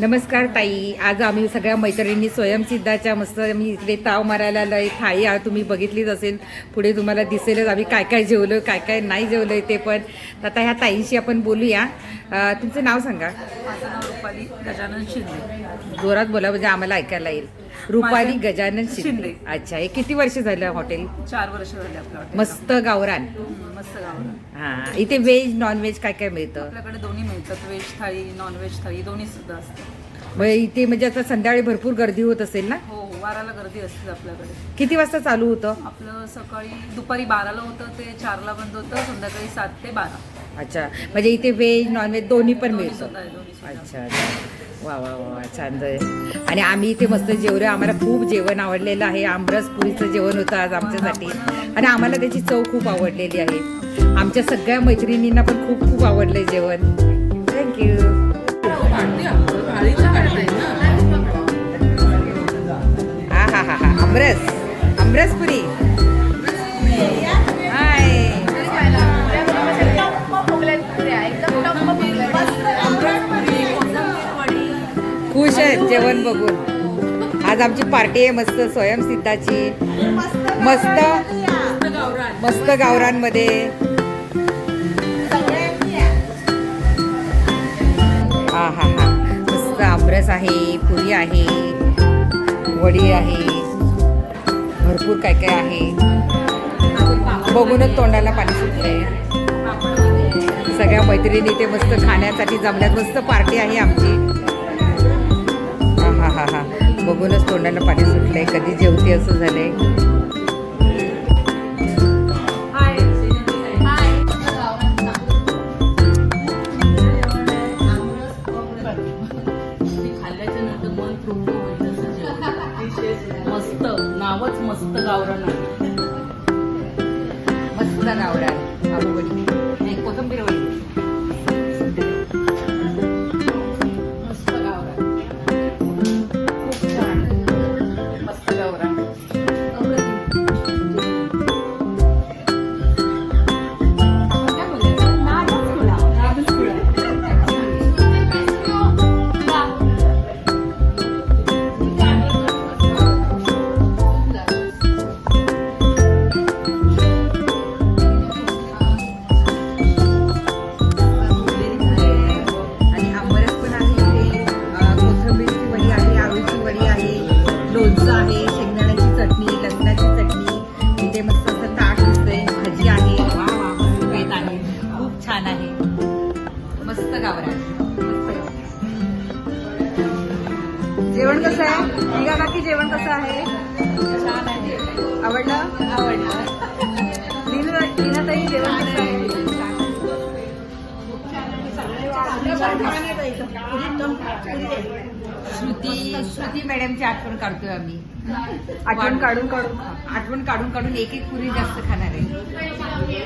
नमस्कार ताई. आज आम्ही सगळ्या मैत्रिणी स्वयंसिद्धाच्या मस्त मी इकडे ताव मारायला आलोय. थाळी आज तुम्ही बघितलीच असेल. पुढे तुम्हाला दिसेलच आम्ही काय काय जेवलोय काय काय नाही जेवलोय ते पण. तर आता ह्या ताईंशी आपण बोलूया. तुमचं नाव सांगा. माझं नाव रुपाली गजानन शिंदे. जोरात बोला म्हणजे आम्हाला ऐकायला येईल. रुपाली गजानन शिंदे. अच्छा हे किती वर्ष झालं हॉटेल? चार वर्ष झाले आपल्या हॉटेलला. मस्त गावरान. हम्म, मस्त हा इथे व्हेज नॉन व्हेज काय काय मिळतं? आपल्याकडे दोन्ही मिळतात व्हेज थाळी नॉन व्हेज थाळी दोन्ही सुद्धा असतात. मग इथे म्हणजे आता संध्याकाळी भरपूर गर्दी होत असेल ना? हो हो वाराला गर्दी असते आपल्याकडे. किती वाजता चालू होतं? आपलं सकाळी दुपारी बाराला होतं ते चारला बंद होतं संध्याकाळी सात ते बारा. अच्छा. म्हणजे इथे व्हेज नॉनव्हेज दोन्ही पण मिळतो. मिळतं अच्छा अच्छा. वा वा वा छान आणि आम्ही इथे मस्त जेवलो. आम्हाला खूप जेवण आवडलेलं आहे. आमरस पुरीचं जेवण होतं आज आमच्यासाठी. आणि आम्हाला त्याची चव खूप आवडलेली आहे. आमच्या सगळ्या मैत्रिणींना पण खूप खूप आवडलं जेवण. थँक्यू हा हा हा हा आमरस. आमरस पुरी. जेवण बघून. आज आमची पार्टी आहे मस्त स्वयंसिद्धाची. मस्त मस्त गावरांमध्ये हा हा हा. मस्त आमरस आहे पुरी आहे वडी आहे. भरपूर काय काय आहे. बघूनच तोंडाला पाणी सुटलंय. सगळ्या मैत्रिणी ते मस्त खाण्यासाठी जमल्यात. मस्त पार्टी आहे आमची. हा हा बघूनच तोंडाला पाणी सुटलंय. कधी जेवते असं झालंय. मस्त. नावच मस्त गावरान आहे. मस्त गावरान. लोणचं आहे शेंगदाण्याची चटणी लसणाची चटणी. इथे मस्त असं ताट दिसतंय भाजी आहे. वा वा मस्त बेत आहे. खूप छान आहे. मस्त मस्त गावरान. जेवण कसं आहे? निघा काकी जेवण कसं आहे? छान आहे. आवडलं? आवडलं. श्रुती श्रुती मॅडमची आठवण काढतोय आम्ही. आठवण काढून काढून? आठवण काढून काढून एक एक पुरी जास्त खाणार आहे.